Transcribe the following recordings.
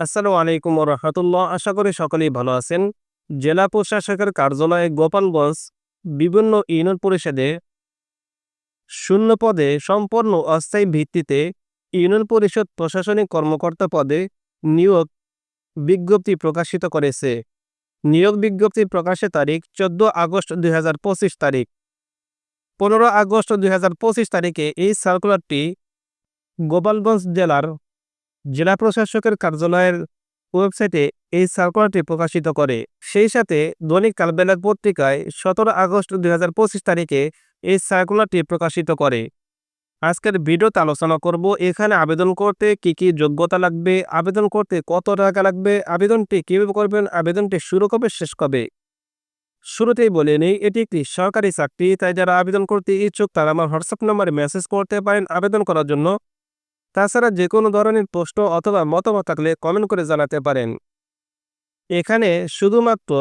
আসসালামু আলাইকুম রহমতুল্লাহ। আশা করি সকলেই ভালো আছেন। জেলা প্রশাসকের কার্যালয়ে গোপালগঞ্জ বিভিন্ন ইউনিয়ন পরিষদে শূন্য পদে সম্পূর্ণ অস্থায়ী ভিত্তিতে ইউনিয়ন পরিষদ প্রশাসনিক কর্মকর্তা পদে নিয়োগ বিজ্ঞপ্তি প্রকাশিত করেছে। নিয়োগ বিজ্ঞপ্তি প্রকাশের তারিখ চোদ্দ আগস্ট দুই হাজার পঁচিশ তারিখ। পনেরো আগস্ট দুই হাজার পঁচিশ তারিখে এই সার্কুলারটি গোপালগঞ্জ জেলার জেলা প্রশাসকের কার্যালয়ের ওয়েবসাইটে এই সার্কুলারটি প্রকাশিত করে। সেই সাথে দৈনিক কালবেলার পত্রিকায় সতেরো আগস্ট দুই হাজার পঁচিশ তারিখে এই সার্কুলারটি প্রকাশিত করে। আজকের ভিডিওতে আলোচনা করব, এখানে আবেদন করতে কি কি যোগ্যতা লাগবে, আবেদন করতে কত টাকা লাগবে, আবেদনটি কীভাবে করবেন, আবেদনটি শুরু কবে, শেষ কবে? শুরুতেই বলে নেই, এটি একটি সরকারি চাকরি, তাই যারা আবেদন করতে ইচ্ছুক তারা আমার হোয়াটসঅ্যাপ নম্বরে মেসেজ করতে পারেন আবেদন করার জন্য। তাছাড়া যে কোনো ধরনের প্রশ্ন অথবা মতামত থাকলে কমেন্ট করে জানাতে পারেন। এখানে শুধুমাত্র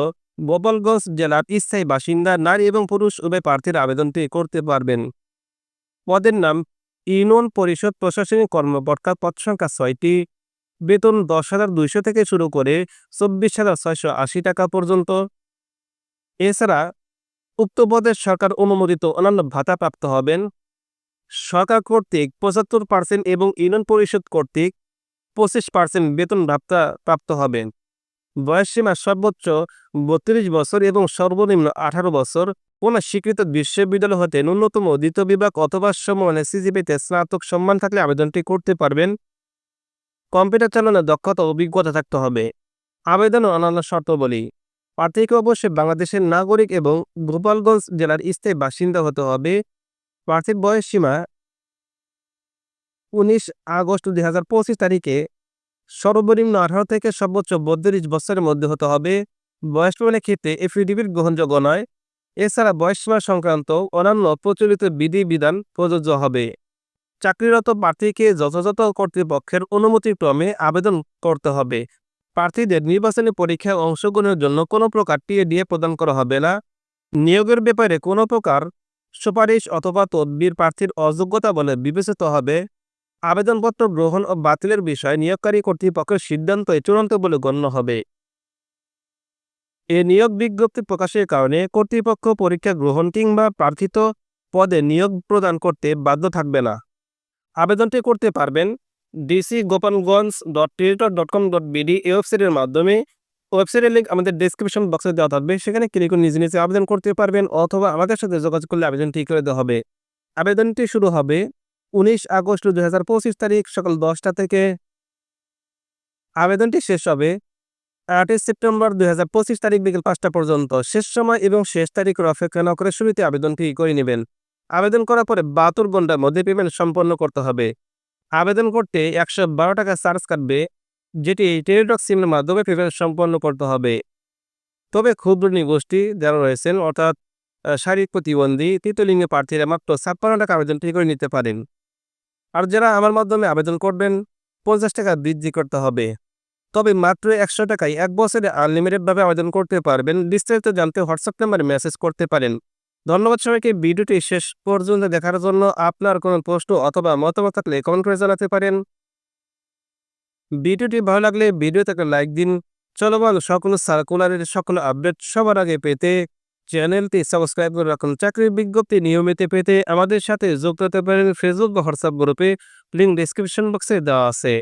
গোপালগঞ্জ জেলার স্থায়ী বাসিন্দা নারী এবং পুরুষ উভয় প্রার্থীর আবেদনটি করতে পারবেন। পদের নাম ইউনিয়ন পরিষদ প্রশাসনিক কর্মকর্তা, পদ সংখ্যা ছয়টি। বেতন দশ হাজার দুইশো থেকে শুরু করে চব্বিশ হাজার ছয়শো আশি টাকা পর্যন্ত। এছাড়া উক্ত পদের সরকার অনুমোদিত অন্যান্য ভাতা প্রাপ্ত হবেন। সরকার কর্তৃক পঁচাত্তর পার্সেন্ট এবং ইউনিয়ন পরিষদ কর্তৃক পঁচিশ পার্সেন্ট বেতন ভাতা প্রাপ্ত হবেন বয়সসীমা সর্বোচ্চ বত্রিশ বছর এবং সর্বনিম্ন আঠারো বছর। কোন স্বীকৃত বিশ্ববিদ্যালয় হতে ন্যূনতম দ্বিতীয় বিভাগ অথবা সমমানে সিজিপিতে স্নাতক সম্মান থাকলে আবেদনটি করতে পারবেন। কম্পিউটার চালানোর দক্ষতা অভিজ্ঞতা থাকতে হবে। আবেদন অন্যান্য শর্তাবলী। প্রার্থীকে অবশ্যই বাংলাদেশের নাগরিক এবং গোপালগঞ্জ জেলার স্থায়ী বাসিন্দা হতে হবে। প্রার্থীর বয়স সীমা উনিশ আগস্ট দুই হাজার পঁচিশ তারিখে সর্বনিম্ন আঠারো থেকে সর্বোচ্চ বত্রিশ বছরের মধ্যে হতে হবে। বয়স প্রমাণের ক্ষেত্রে এফিডেভিট গ্রহণযোগ্য নয়। এছাড়া বয়সসীমা সংক্রান্ত অন্যান্য প্রচলিত বিধিবিধান প্রযোজ্য হবে। চাকরিরত প্রার্থীকে যথাযথ কর্তৃপক্ষের অনুমতিক্রমে আবেদন করতে হবে। প্রার্থীদের নির্বাচনী পরীক্ষায় অংশগ্রহণের জন্য কোনো প্রকার টিএডিএ প্রদান করা হবে না। নিয়োগের ব্যাপারে কোনো প্রকার সুপারিশ অথবা তদবির প্রার্থীর অযোগ্যতা বলে বিবেচিত হবে। আবেদনপত্র গ্রহণ ও বাতিলের বিষয়ে নিয়োগকারী কর্তৃপক্ষের সিদ্ধান্তই চূড়ান্ত বলে গণ্য হবে। এ নিয়োগ বিজ্ঞপ্তি প্রকাশের কারণে কর্তৃপক্ষ পরীক্ষা গ্রহণ কিংবা প্রার্থিত পদে নিয়োগ প্রদান করতে বাধ্য থাকবে না। আবেদনটি করতে পারবেন ডিসি গোপালগঞ্জ ডট টেরিটর ডট কম ডট বিডি ওয়েবসাইটের মাধ্যমে ওয়েবসাইটের লিঙ্ক আমাদের ডিসক্রিপশন বক্সে দেওয়া থাকবে। সেখানে ক্লিক করে নিজে নিজে আবেদন করতে পারবেন অথবা আমাদের সাথে যোগাযোগ করলে আবেদন ঠিক করে দেওয়া হবে। আবেদনটি শুরু হবে উনিশ আগস্ট দুই হাজার পঁচিশ তারিখ সকাল দশটা থেকে। আবেদনটি শেষ হবে আটই সেপ্টেম্বর দুই তারিখ বিকেল পাঁচটা পর্যন্ত। শেষ সময় এবং শেষ তারিখের অপেক্ষা না করে শুরুতে আবেদনটি করে নেবেন। আবেদন করার পরে বাহাত্তর ঘণ্টার মধ্যে পেমেন্ট সম্পন্ন করতে হবে। আবেদন করতে একশো বারো টাকা চার্জ কাটবে। যেটি টেলিটক সিমের মাধ্যমে পেমেন্ট সম্পন্ন করতে হবে। তবে ক্ষুদ্র নিগোষ্ঠী যারা রয়েছেন, অর্থাৎ শারীরিক প্রতিবন্ধী তৃতীয়লিঙ্গের প্রার্থীরা মাত্র ছাপ্পান্ন টাকা আবেদনটি করে নিতে পারেন। আর যারা আমার মাধ্যমে আবেদন করবেন, পঞ্চাশ টাকা বৃদ্ধি করতে হবে। তবে মাত্র একশো টাকায় এক বছরে আনলিমিটেডভাবে আবেদন করতে পারবেন। বিস্তারিত জানতে হোয়াটসঅ্যাপ নাম্বারে মেসেজ করতে পারেন। ধন্যবাদ সবাইকে। ভিডিওটি শেষ পর্যন্ত দেখার জন্য আপনার কোনো প্রশ্ন অথবা মতামত থাকলে কমেন্ট করে জানাতে পারেন। ভিডিওটি ভালো লাগলে ভিডিওটাকে লাইক দিন। চলমান সকল সার্কুলারের সকল আপডেট সবার আগে পেতে চ্যানেলটি সাবস্ক্রাইব করে রাখুন। চাকরির বিজ্ঞপ্তি নিয়মিত পেতে আমাদের সাথে যোগ করতে পারেন। ফেসবুক বা হোয়াটসঅ্যাপ গ্রুপে লিঙ্ক ডিসক্রিপশন বক্সে দেওয়া আছে।